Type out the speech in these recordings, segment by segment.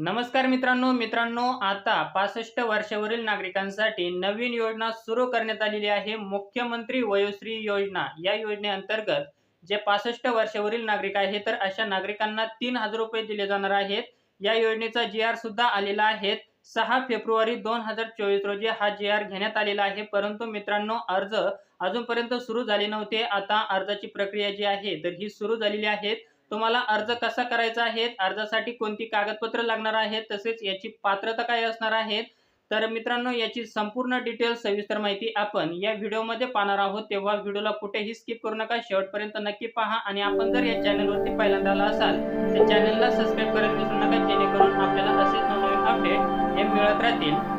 नमस्कार मित्रांनो मित्रांनो आता पासष्ट वर्षावरील नागरिकांसाठी नवीन योजना सुरू करण्यात आलेली आहे. मुख्यमंत्री वयोश्री योजना. या योजनेअंतर्गत जे पासष्ट वर्षावरील नागरिक आहे तर अशा नागरिकांना तीन हजार रुपये दिले जाणार आहेत. या योजनेचा जी आर सुद्धा आलेला आहे. सहा फेब्रुवारी दोन हजार चोवीस रोजी हा जी आर घेण्यात आलेला आहे. परंतु मित्रांनो अर्ज अजूनपर्यंत सुरू झाले नव्हते. आता अर्जाची प्रक्रिया जी आहे तर ही सुरू झालेली आहे. तुम्हाला अर्ज कसा करायचा आहे? अर्जासाठी कोणती कागदपत्र लागणार आहेत? तसेच याची पात्रता काय असणार आहे तर मित्रांनो याची संपूर्ण डिटेल सविस्तर माहिती आपण या व्हिडिओमध्ये पाहणार आहोत. तेव्हा व्हिडिओला कुठेही स्किप करू नका. शेवटपर्यंत नक्की पहा. आणि आपण जर या चॅनलवरती पहिल्यांदा आला असाल तर चॅनलला सबस्क्राईब करायला विसरू नका. जेणेकरून आपल्याला असेच नवनवीन अपडेट हे मिळत राहतील.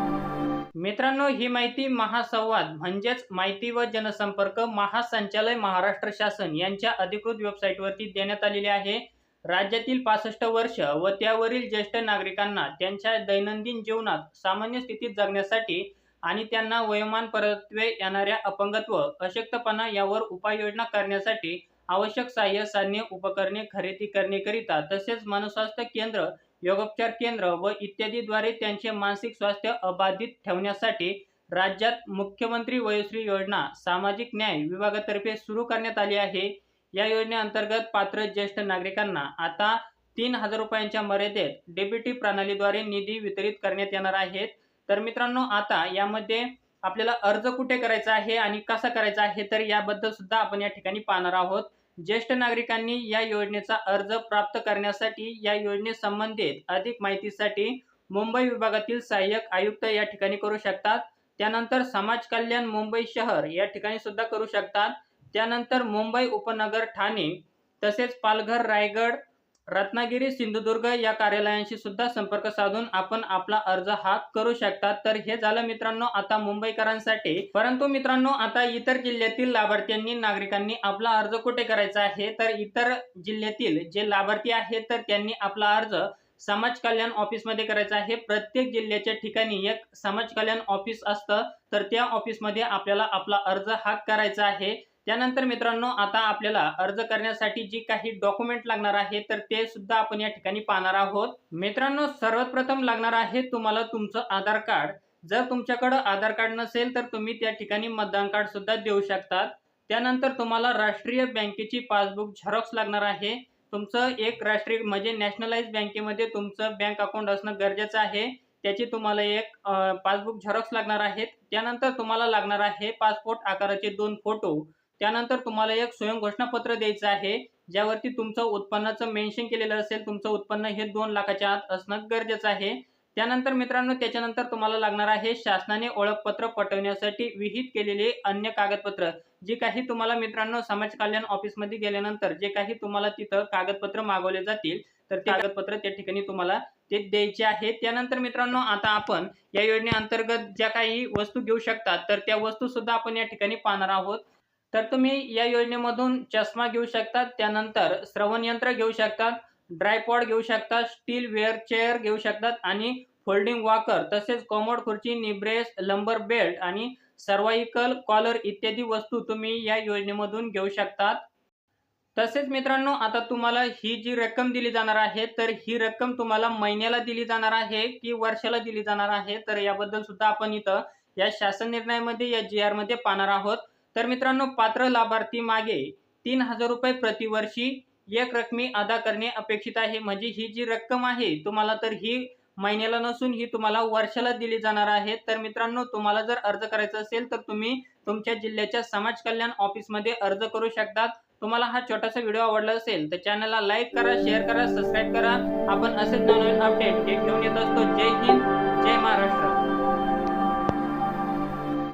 मित्रांनो ही माहिती महासंवाद म्हणजेच माहिती व जनसंपर्क महासंचालय महाराष्ट्र शासन यांच्या अधिकृत वेबसाईटवरती देण्यात आलेली आहे. राज्यातील पासष्ट वर्ष व त्यावरील ज्येष्ठ नागरिकांना त्यांच्या दैनंदिन जीवनात सामान्य स्थितीत जगण्यासाठी आणि त्यांना वयोमान परत्वे येणाऱ्या अपंगत्व अशक्तपणा यावर उपाययोजना करण्यासाठी आवश्यक सहाय्य साधने उपकरणे खरेदी करण्याकरिता तसेच मनस्वास्थ्य केंद्र योगोपचार केंद्र व इत्यादीद्वारे त्यांचे मानसिक स्वास्थ्य अबाधित ठेवण्यासाठी राज्यात मुख्यमंत्री वयोश्री योजना सामाजिक न्याय विभागातर्फे सुरू करण्यात आली आहे. या योजनेअंतर्गत पात्र ज्येष्ठ नागरिकांना आता तीन हजार रुपयांच्या मर्यादेत डेबिटी प्रणालीद्वारे निधी वितरित करण्यात येणार आहेत. तर मित्रांनो आता यामध्ये आपल्याला अर्ज कुठे करायचा आहे आणि कसा करायचा आहे तर याबद्दल सुद्धा आपण या ठिकाणी पाहणार आहोत. ज्येष्ठ नागरिकांनी या योजनेचा अर्ज प्राप्त करण्यासाठी या योजनेसंबंधित अधिक माहितीसाठी मुंबई विभागातील सहाय्यक आयुक्त या ठिकाणी करू शकतात. त्यानंतर समाज कल्याण मुंबई शहर या ठिकाणी सुद्धा करू शकतात. त्यानंतर मुंबई उपनगर ठाणे तसेच पालघर रायगड रत्नागिरी सिंधुदुर्ग या कार्यालयांशी सुद्धा संपर्क साधून आपण आपला अर्ज हा करू शकतात. तर हे झालं मित्रांनो आता मुंबईकरांसाठी. परंतु मित्रांनो आता इतर जिल्ह्यातील लाभार्थ्यांनी नागरिकांनी आपला अर्ज कुठे करायचा आहे? तर इतर जिल्ह्यातील जे लाभार्थी आहेत तर त्यांनी आपला अर्ज समाज कल्याण ऑफिसमध्ये करायचा आहे. प्रत्येक जिल्ह्याच्या ठिकाणी एक समाज कल्याण ऑफिस असतं. तर त्या ऑफिसमध्ये आपल्याला आपला अर्ज हा करायचा आहे. त्यानंतर मित्रांनो आता आपल्याला अर्ज करण्यासाठी जी काही डॉक्युमेंट लागणार आहे तर ते सुद्धा आपण या ठिकाणी पाहणार आहोत. मित्रांनो सर्वात प्रथम लागणार आहे तुम्हाला तुमचं आधार कार्ड. जर तुमच्याकडं आधार कार्ड नसेल तर तुम्ही त्या ठिकाणी मतदान कार्ड सुद्धा देऊ शकतात. त्यानंतर तुम्हाला राष्ट्रीय बँकेची पासबुक झेरॉक्स लागणार आहे. तुमचं एक राष्ट्रीय म्हणजे नॅशनलाइज बँकेमध्ये तुमचं बँक अकाउंट असणं गरजेचं आहे. त्याची तुम्हाला एक पासबुक झेरॉक्स लागणार आहेत. त्यानंतर तुम्हाला लागणार आहे पासपोर्ट आकाराचे दोन फोटो त्यानंतर तुम्हाला एक स्वयं घोषणापत्र द्यायचं आहे ज्यावरती तुमचं उत्पन्नाचं मेन्शन केलेलं असेल तुमचं उत्पन्न हे दोन लाखाच्या आत असणं गरजेचं आहे. त्यानंतर मित्रांनो त्याच्यानंतर तुम्हाला लागणार आहे शासनाने ओळखपत्र पटवण्यासाठी विहित केलेले अन्य कागदपत्र जे काही तुम्हाला मित्रांनो समाज कल्याण ऑफिसमध्ये गेल्यानंतर जे काही तुम्हाला तिथं कागदपत्र मागवले जातील तर ते कागदपत्र त्या ठिकाणी तुम्हाला ते द्यायचे आहे. त्यानंतर मित्रांनो आता आपण या योजनेअंतर्गत ज्या काही वस्तू घेऊ शकतात तर त्या वस्तू सुद्धा आपण या ठिकाणी पाहणार आहोत. तर तुम्ही या योजनेमधून चष्मा घेऊ शकतात त्यानंतर श्रवण यंत्र घेऊ शकतात ड्रायपॉड घेऊ शकतात स्टील वेअर चेअर घेऊ शकतात आणि फोल्डिंग वॉकर तसेच कॉमोड खुर्ची निब्रेस लंबर बेल्ट आणि सर्वाइकल कॉलर इत्यादी वस्तू तुम्ही या योजनेमधून घेऊ शकतात. तसेच मित्रांनो आता तुम्हाला ही जी रक्कम दिली जाणार आहे तर ही रक्कम तुम्हाला महिन्याला दिली जाणार आहे की वर्षाला दिली जाणार आहे तर याबद्दल सुद्धा आपण इथं या शासन निर्णयामध्ये या जी आरमध्ये पाहणार आहोत. तर मित्रांनो पात्र लाभार्थी मागे तीन हजार रुपये प्रतिवर्षी एक रकमी अदा करणे अपेक्षित आहे. म्हणजे ही जी रक्कम आहे तुम्हाला तर ही महिन्याला नसून ही तुम्हाला वर्षाला दिली जाणार आहे. तर मित्रांनो तुम्हाला जर अर्ज करायचा असेल तर तुम्ही तुमच्या जिल्ह्याच्या समाज कल्याण ऑफिसमध्ये अर्ज करू शकतात. तुम्हाला हा छोटासा व्हिडिओ आवडला असेल तर चॅनलला लाईक करा शेअर करा सबस्क्राईब करा. आपण असेच नवनवीन अपडेट घेऊन येत असतो. जय हिंद जय महाराष्ट्र.